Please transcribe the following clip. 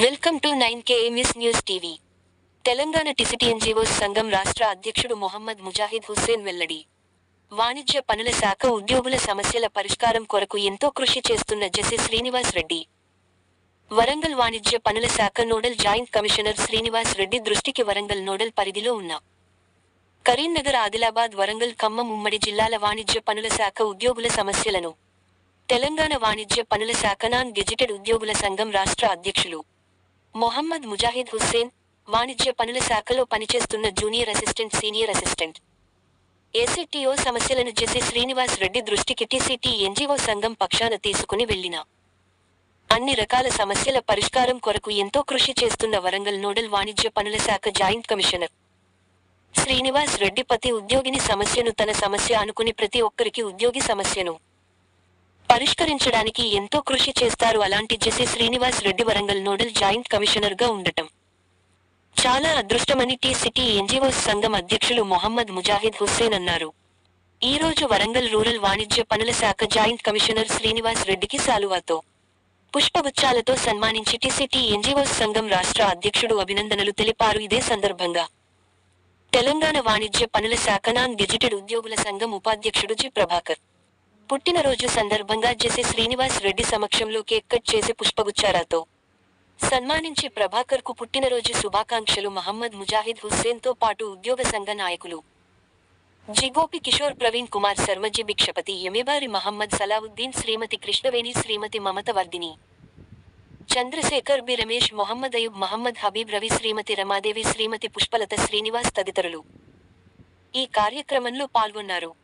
Welcome to nine KMS news TV Telangana TCT NGOs సంఘం రాష్ట్ర అధ్యక్షుడు మొహమ్మద్ ముజాహిద్ హుస్సేన్ వెల్లడి. వాణిజ్య పనుల శాఖ ఉద్యోగుల సమస్యల పరిష్కారం కొరకు ఎంతో కృషి చేస్తున్న జెసి శ్రీనివాస్ రెడ్డి. వరంగల్ వాణిజ్య పనుల శాఖ nodal joint commissioner Srinivas Reddy దృష్టికి వరంగల్ నోడల్ పరిధిలో ఉన్న. కరీంనగర్ ఆదిలాబాద్ వరంగల్ ఖమ్మం ఉమ్మడి జిల్లాల వాణిజ్య పనుల శాఖ ఉద్యోగుల సమస్యలను తెలంగాణ వాణిజ్య పనుల శాఖ నాన్ గెజిటెడ్ ఉద్యోగుల సంఘం రాష్ట్ర అధ్యక్షులు మొహమ్మద్ ముజాహిద్ హుస్సేన్ వాణిజ్య పనుల శాఖలో పనిచేస్తున్న junior assistant senior assistant. ACTO సమస్యలను జెసి శ్రీనివాస్ రెడ్డి దృష్టికి టీసీటీ ఎన్జీఓ సంఘం పక్షాన తీసుకుని వెళ్ళిన అన్ని రకాల సమస్యల పరిష్కారం కొరకు ఎంతో కృషి చేస్తున్న వరంగల్ నోడల్ వాణిజ్య పనుల శాఖ జాయింట్ కమిషనర్. శ్రీనివాస్ రెడ్డి ప్రతి ఉద్యోగిని సమస్యను తన సమస్య అనుకుని ప్రతి ఒక్కరికి ఉద్యోగి సమస్యను పరిష్కరించడానికి ఎంతో కృషి చేస్తారు అలాంటి JC Srinivas Reddy Warangal nodal joint కమిషనర్గా ఉండటం. చాలా అదృష్టమని టీ సిటీ ఎన్జీఓస్ సంఘం అధ్యక్షులు మొహమ్మద్ ముజాహిద్ హుస్సేన్ అన్నారు. ఈ రోజు వరంగల్ రూరల్ వాణిజ్య పనుల శాఖ జాయింట్ కమిషనర్ శ్రీనివాస్ రెడ్డికి సాలువాతో. పుష్పగుచ్చాలతో సన్మానించి టీసీటీ ఎన్జీఓస్ సంఘం రాష్ట్ర అధ్యక్షుడు అభినందనలు తెలిపారు ఇదే సందర్భంగా. తెలంగాణ వాణిజ్య పనుల శాఖ నాన్ గెజిటెడ్ ఉద్యోగుల సంఘం ఉపాధ్యక్షుడు జి. ప్రభాకర్. పుట్టినరోజు సందర్భంగా జెసి శ్రీనివాస్ రెడ్డి సమక్షంలో కేక్ కట్ చేసి పుష్పగుచ్చారాతో సన్మానించి ప్రభాకర్కు పుట్టినరోజు శుభాకాంక్షలు మహమ్మద్ ముజాహిద్ హుస్సేన్తో పాటు ఉద్యోగ సంఘ నాయకులు. జిగోపి కిషోర్ ప్రవీణ్ కుమార్ శర్మజీ భిక్షపతి ఎమిబారి మహమ్మద్ సలావుద్దీన్ శ్రీమతి కృష్ణవేణి శ్రీమతి మమత వర్ధిని. చంద్రశేఖర్ బి రమేష్ మొహమ్మద్ అయూబ్ మహమ్మద్ హబీబ్ రవి శ్రీమతి రమాదేవి శ్రీమతి పుష్పలత శ్రీనివాస్ తదితరులు. ఈ కార్యక్రమంలో పాల్గొన్నారు.